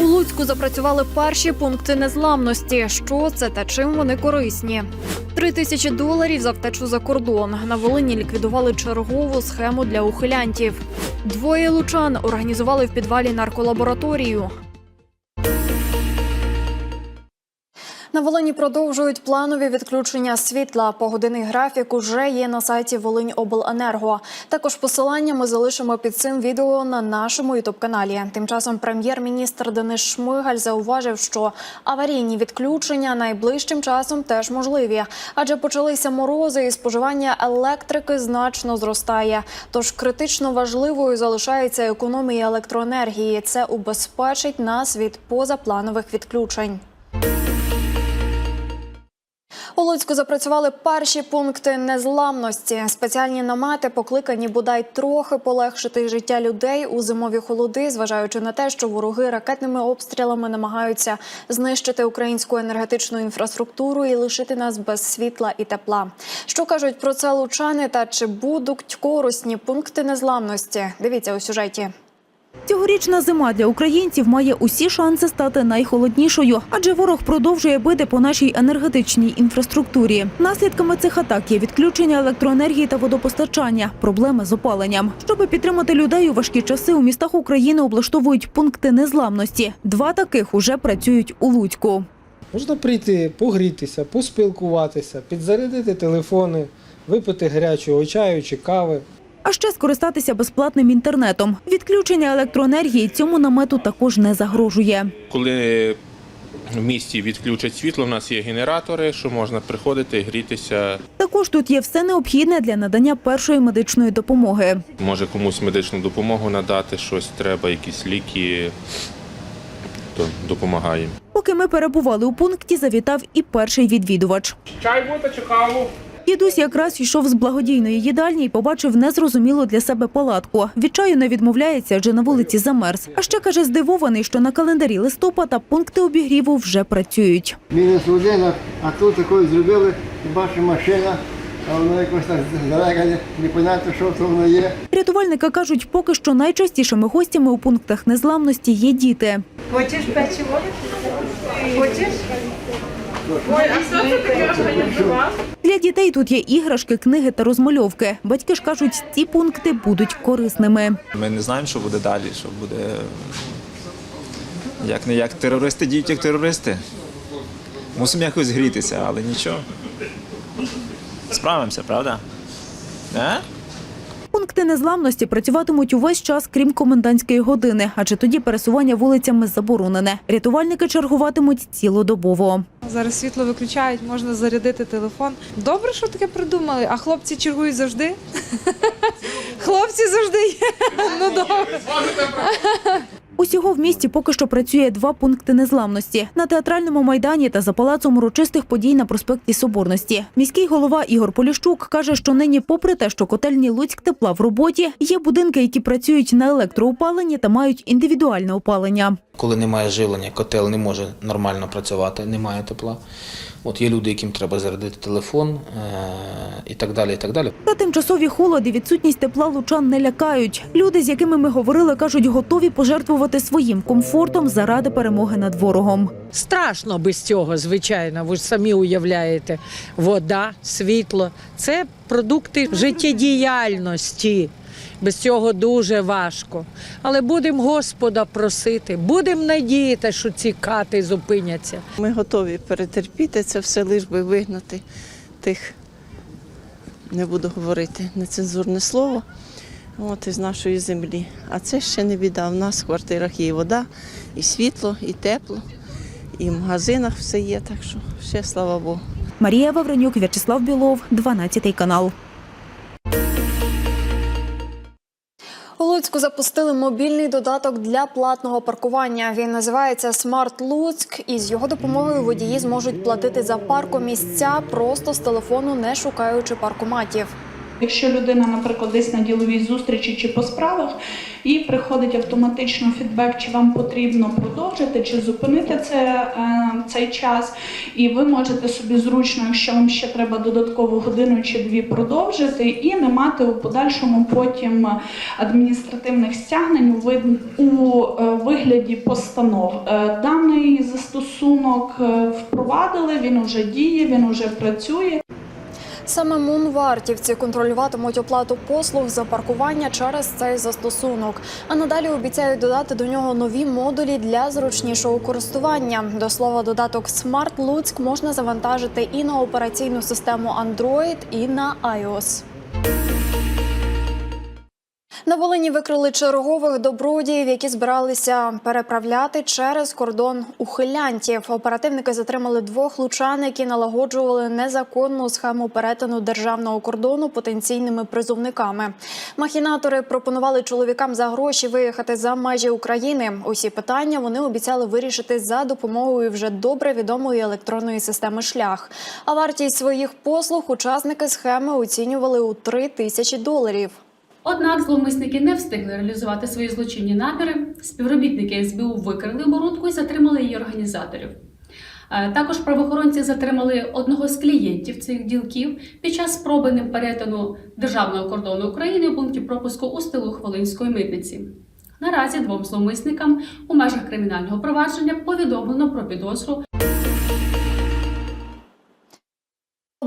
У Луцьку запрацювали перші пункти незламності. Що це та чим вони корисні? Три тисячі доларів за втечу за кордон. На Волині ліквідували чергову схему для ухилянтів. Двоє лучан організували в підвалі нарколабораторію. На Волині продовжують планові відключення світла. Погодинний графік уже є на сайті Волиньобленерго. Також посилання ми залишимо під цим відео на нашому ютуб-каналі. Тим часом прем'єр-міністр Денис Шмигаль зауважив, що аварійні відключення найближчим часом теж можливі, адже почалися морози і споживання електрики значно зростає. Тож критично важливою залишається економія електроенергії. Це убезпечить нас від позапланових відключень. Луцьку запрацювали перші пункти незламності. Спеціальні намети покликані бодай трохи полегшити життя людей у зимові холоди, зважаючи на те, що вороги ракетними обстрілами намагаються знищити українську енергетичну інфраструктуру і лишити нас без світла і тепла. Що кажуть про це лучани та чи будуть корисні пункти незламності? Дивіться у сюжеті. Цьогорічна зима для українців має усі шанси стати найхолоднішою, адже ворог продовжує бити по нашій енергетичній інфраструктурі. Наслідками цих атак є відключення електроенергії та водопостачання, проблеми з опаленням. Щоб підтримати людей у важкі часи, у містах України облаштовують пункти незламності. Два таких уже працюють у Луцьку. Можна прийти, погрітися, поспілкуватися, підзарядити телефони, випити гарячого чаю чи кави. А ще скористатися безплатним інтернетом. Відключення електроенергії цьому намету також не загрожує. Коли в місті відключать світло, в нас є генератори, що можна приходити, грітися. Також тут є все необхідне для надання першої медичної допомоги. Може комусь медичну допомогу надати, щось треба, якісь ліки, то допомагає. Поки ми перебували у пункті, завітав і перший відвідувач. Чай буде чи каву? Дідусь якраз йшов з благодійної їдальні і побачив незрозумілу для себе палатку. Від чаю не відмовляється, адже на вулиці замерз. А ще каже, здивований, що на календарі листопада пункти обігріву вже працюють. мінус один, а- тут такою зробили, і бачу машина, а воно якось так здалека, непонятно, що це воно є. Рятувальники кажуть, поки що найчастішими гостями у пунктах незламності є діти. Хочеш печиво? Хочеш? Ой, а що це таке організував? Для дітей тут є іграшки, книги та розмальовки. Батьки ж кажуть, ці пункти будуть корисними. Ми не знаємо, що буде далі, що буде як не як терористи діють, як терористи. Мусимо якось грітися, але нічого. Справимося, правда? А? Пункти незламності працюватимуть увесь час, крім комендантської години, адже тоді пересування вулицями заборонене. Рятувальники чергуватимуть цілодобово. Зараз світло виключають, можна зарядити телефон. Добре, що таке придумали. А хлопці чергують завжди? Хлопці завжди є. Ну добре. Усього в місті поки що працює два пункти незламності на театральному майдані та за палацом урочистих подій на проспекті Соборності. Міський голова Ігор Поліщук каже, що нині, попри те, що котельні Луцьк тепла в роботі, є будинки, які працюють на електроопаленні та мають індивідуальне опалення. Коли немає живлення, котел не може нормально працювати, немає тепла. От є люди, яким треба зарядити телефон е- і так далі. і так далі. Та тимчасові холод і відсутність тепла лучан не лякають. Люди, з якими ми говорили, кажуть, готові пожертвувати своїм комфортом заради перемоги над ворогом. Страшно без цього, звичайно. Ви ж самі уявляєте. Вода, світло це продукти життєдіяльності. Без цього дуже важко. Але будемо Господа просити, будемо надіяти, що ці кати зупиняться. Ми готові перетерпіти це все, лиш би вигнати тих, не буду говорити нецензурне слово, от із нашої землі. А це ще не біда. У нас в квартирах є і вода, і світло, і тепло, і в магазинах все є, так що ще слава Богу. Марія Вавренюк, В'ячеслав Білов, 12 канал. У Луцьку запустили мобільний додаток для платного паркування. Він називається Смарт Луцьк. І з його допомогою водії зможуть платити за паркомісця просто з телефону, не шукаючи паркоматів. Якщо людина, наприклад, десь на діловій зустрічі чи по справах, і приходить автоматично фідбек, чи вам потрібно продовжити чи зупинити це, е, цей час, і ви можете собі зручно, якщо вам ще треба додаткову годину чи дві продовжити, і не мати у подальшому потім адміністративних стягнень у е, вигляді постанов. Е, Даний застосунок впровадили, він уже діє, він уже працює. Саме мунвартівці контролюватимуть оплату послуг за паркування через цей застосунок. А надалі обіцяють додати до нього нові модулі для зручнішого користування. До слова, додаток Smart Луцьк можна завантажити і на операційну систему Android, і на iOS. На Волині викрили чергових добродіїв, які збиралися переправляти через кордон ухилянтів. Оперативники затримали двох лучан, які налагоджували незаконну схему перетину державного кордону потенційними призовниками. Махінатори пропонували чоловікам за гроші виїхати за межі України. Усі питання вони обіцяли вирішити за допомогою вже добре відомої електронної системи шлях. А вартість своїх послуг учасники схеми оцінювали у 3 тисячі доларів. Однак зловмисники не встигли реалізувати свої злочинні наміри. Співробітники СБУ викрили оборудку і затримали її організаторів. Е, Також правоохоронці затримали одного з клієнтів цих ділків під час спроби перетину державного кордону України у пункті пропуску у стилу Хвилинської митниці. Наразі двом зловмисникам у межах кримінального провадження повідомлено про підозру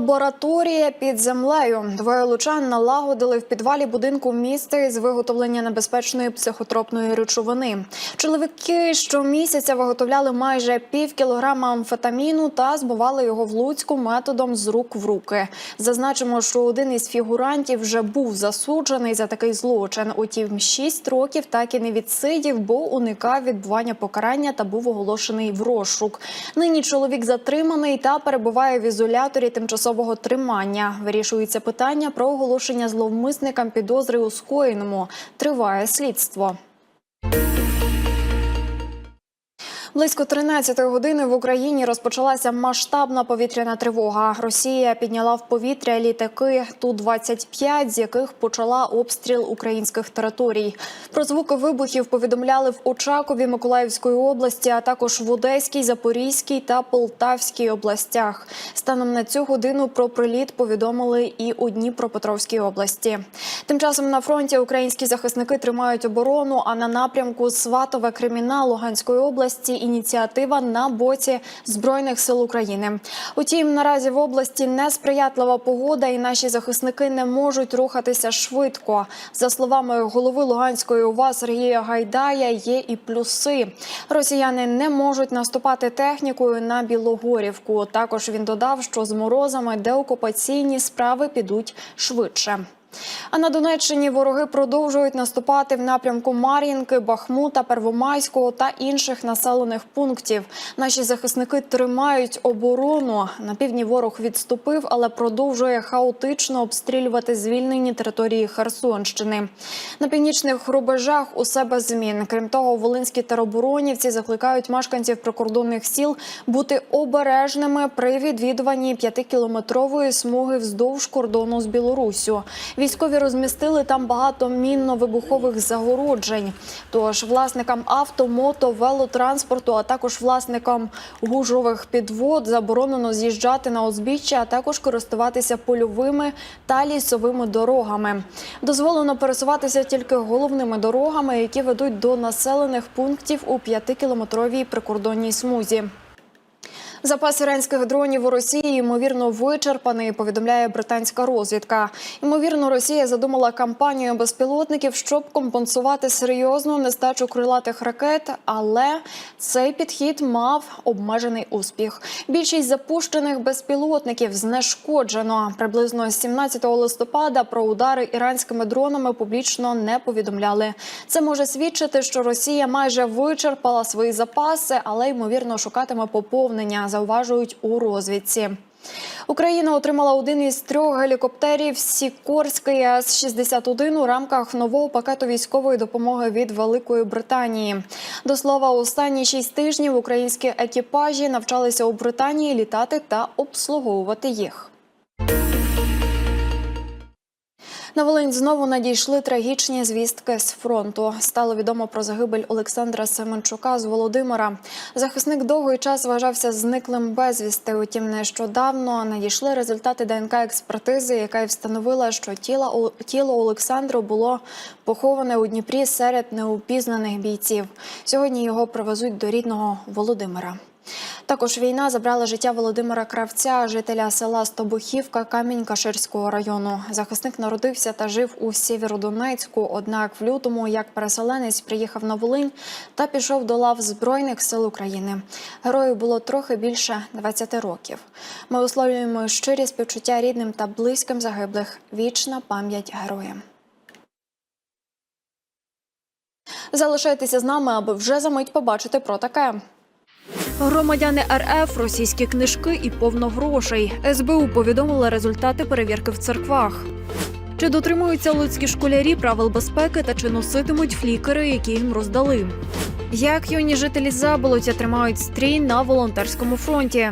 Лабораторія під землею. Двоє лучан налагодили в підвалі будинку міста з виготовлення небезпечної психотропної речовини. Чоловіки щомісяця виготовляли майже пів кілограма амфетаміну та збували його в Луцьку методом з рук в руки. Зазначимо, що один із фігурантів вже був засуджений за такий злочин. Утім, шість років так і не відсидів, бо уникав відбування покарання та був оголошений в розшук. Нині чоловік затриманий та перебуває в ізоляторі тимчасового тримання. Вирішується питання про оголошення зловмисникам підозри у скоєному. Триває слідство. Близько 13 години в Україні розпочалася масштабна повітряна тривога. Росія підняла в повітря літаки Ту-25, з яких почала обстріл українських територій. Про звуки вибухів повідомляли в Очакові Миколаївської області, а також в Одеській, Запорізькій та Полтавській областях. Станом на цю годину про приліт повідомили і у Дніпропетровській області. Тим часом на фронті українські захисники тримають оборону. А на напрямку Сватове Креміна Луганської області ініціатива на боці збройних сил України. Утім, наразі в області несприятлива погода, і наші захисники не можуть рухатися швидко. За словами голови Луганської ОВА Сергія Гайдая, є і плюси. Росіяни не можуть наступати технікою на Білогорівку. Також він додав, що з морозами деокупаційні справи підуть швидше. А на Донеччині вороги продовжують наступати в напрямку Мар'їнки, Бахмута, Первомайського та інших населених пунктів. Наші захисники тримають оборону. На півдні ворог відступив, але продовжує хаотично обстрілювати звільнені території Херсонщини. На північних рубежах усе без змін. Крім того, волинські тероборонівці закликають мешканців прикордонних сіл бути обережними при відвідуванні п'ятикілометрової смуги вздовж кордону з Білоруссю. Військові розмістили там багато мінно-вибухових загороджень. Тож власникам авто, мото, велотранспорту, а також власникам гужових підвод заборонено з'їжджати на узбіччя, а також користуватися польовими та лісовими дорогами. Дозволено пересуватися тільки головними дорогами, які ведуть до населених пунктів у п'ятикілометровій прикордонній смузі. Запас іранських дронів у Росії ймовірно вичерпаний. Повідомляє британська розвідка. Ймовірно, Росія задумала кампанію безпілотників, щоб компенсувати серйозну нестачу крилатих ракет, але цей підхід мав обмежений успіх. Більшість запущених безпілотників знешкоджено. Приблизно 17 листопада про удари іранськими дронами публічно не повідомляли. Це може свідчити, що Росія майже вичерпала свої запаси, але ймовірно шукатиме поповнення. Зауважують у розвідці. Україна отримала один із трьох гелікоптерів Сікорський С-61 у рамках нового пакету військової допомоги від Великої Британії. До слова, останні шість тижнів українські екіпажі навчалися у Британії літати та обслуговувати їх. На Волинь знову надійшли трагічні звістки з фронту. Стало відомо про загибель Олександра Семенчука з Володимира. Захисник довгий час вважався зниклим безвісти. Утім, нещодавно надійшли результати ДНК експертизи, яка й встановила, що тіло тіло Олександру було поховане у Дніпрі серед неупізнаних бійців. Сьогодні його привезуть до рідного Володимира. Також війна забрала життя Володимира Кравця, жителя села Стобухівка Камінь-Каширського району. Захисник народився та жив у Сєвєродонецьку. Однак в лютому, як переселенець, приїхав на Волинь та пішов до лав Збройних сил України. Герою було трохи більше 20 років. Ми висловлюємо щирі співчуття рідним та близьким загиблих. Вічна пам'ять героям. Залишайтеся з нами, аби вже за мить побачити про таке. Громадяни РФ, російські книжки і повно грошей. СБУ повідомила результати перевірки в церквах. Чи дотримуються луцькі школярі правил безпеки та чи носитимуть флікери, які їм роздали? Як юні жителі Заболоття тримають стрій на волонтерському фронті?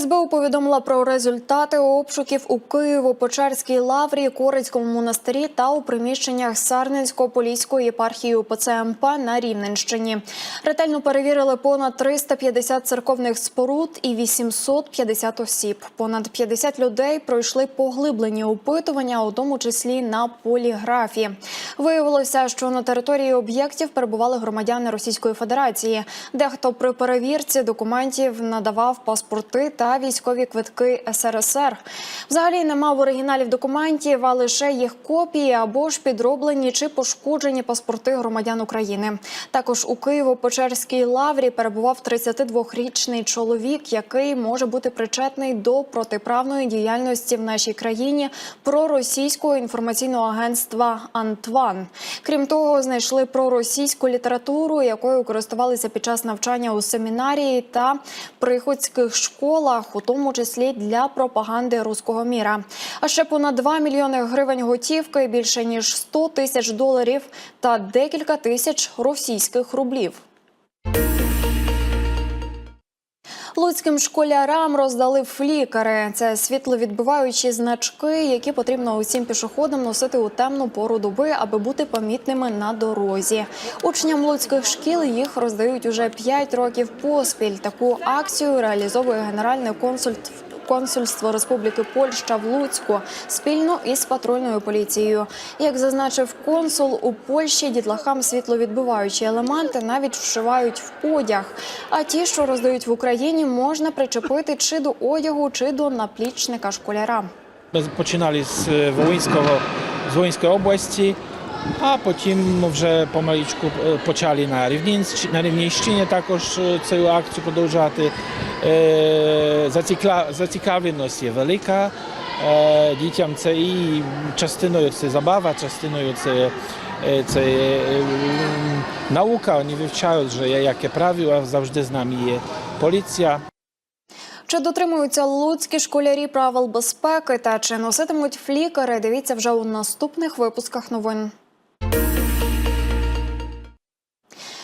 СБУ повідомила про результати обшуків у Києво-Печерській лаврі, Корицькому монастирі та у приміщеннях Сарненсько-Поліської єпархії УПЦ МП на Рівненщині. Ретельно перевірили понад 350 церковних споруд і 850 осіб. Понад 50 людей пройшли поглиблені опитування, у тому числі на поліграфі. Виявилося, що на території об'єктів перебували громадяни Російської Федерації. Дехто при перевірці документів надавав паспорти та військові квитки СРСР. Взагалі не мав оригіналів документів, а лише їх копії або ж підроблені чи пошкоджені паспорти громадян України. Також у Києво-Печерській лаврі перебував 32-річний чоловік, який може бути причетний до протиправної діяльності в нашій країні проросійського інформаційного агентства Антван. Крім того, знайшли проросійську літературу, якою користувалися під час навчання у семінарії та приходських школах, у тому числі для пропаганди руського міра. А ще понад 2 мільйони гривень готівки, більше ніж 100 тисяч доларів та декілька тисяч російських рублів. Луцьким школярам роздали флікари. Це світловідбиваючі значки, які потрібно усім пішоходам носити у темну пору доби, аби бути помітними на дорозі. Учням луцьких шкіл їх роздають уже 5 років поспіль. Таку акцію реалізовує генеральний консульт консульство Республіки Польща в Луцьку спільно із патрульною поліцією. Як зазначив консул, у Польщі дітлахам світловідбиваючі елементи навіть вшивають в одяг. А ті, що роздають в Україні, можна причепити чи до одягу, чи до наплічника школяра. Ми починали з е, Волинського, з Волинської області, а потім вже помалічку е, почали на Рівненщині, на Рівненщині також е, цю акцію продовжувати. Е, Зацікавленість є велика. Дітям це і частиною це забава, частиною це, це наука. Вони вивчають, що яке правило, завжди з нами є поліція. Чи дотримуються луцькі школярі правил безпеки та чи носитимуть флікери? Дивіться вже у наступних випусках новин.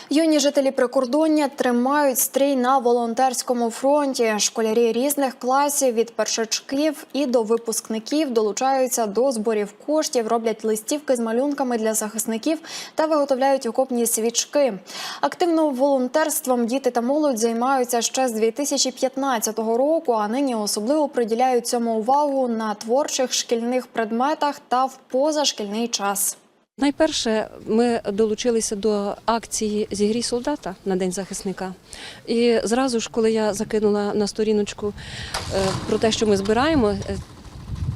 Юні жителі прикордоння тримають стрій на волонтерському фронті. Школярі різних класів від першачків і до випускників долучаються до зборів коштів, роблять листівки з малюнками для захисників та виготовляють окопні свічки. Активно волонтерством діти та молодь займаються ще з 2015 року, а нині особливо приділяють цьому увагу на творчих шкільних предметах та в позашкільний час. Найперше, ми долучилися до акції Зігрій солдата на День захисника. І зразу ж, коли я закинула на сторіночку е, про те, що ми збираємо е,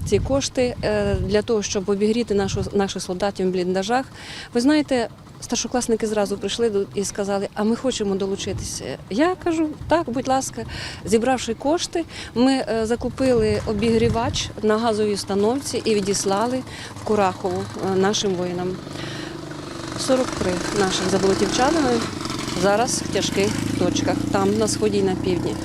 ці кошти е, для того, щоб обігріти наших солдатів в бліндажах, ви знаєте, старшокласники зразу прийшли і сказали, а ми хочемо долучитися. Я кажу, так, будь ласка, зібравши кошти, ми е, закупили обігрівач на газовій установці і відіслали в Курахову е, нашим воїнам. 43 наших заболотівчанами зараз в тяжких точках, там на сході і на півдні.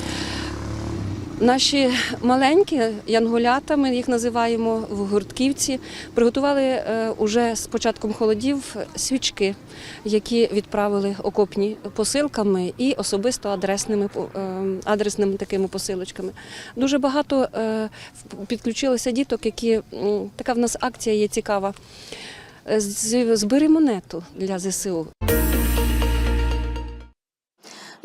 Наші маленькі янголята, ми їх називаємо в гуртківці, приготували е, уже з початком холодів свічки, які відправили окопні посилками і особисто адресними е, адресними такими посилочками. Дуже багато е, підключилося діток, які така в нас акція є цікава. Збери монету для ЗСУ.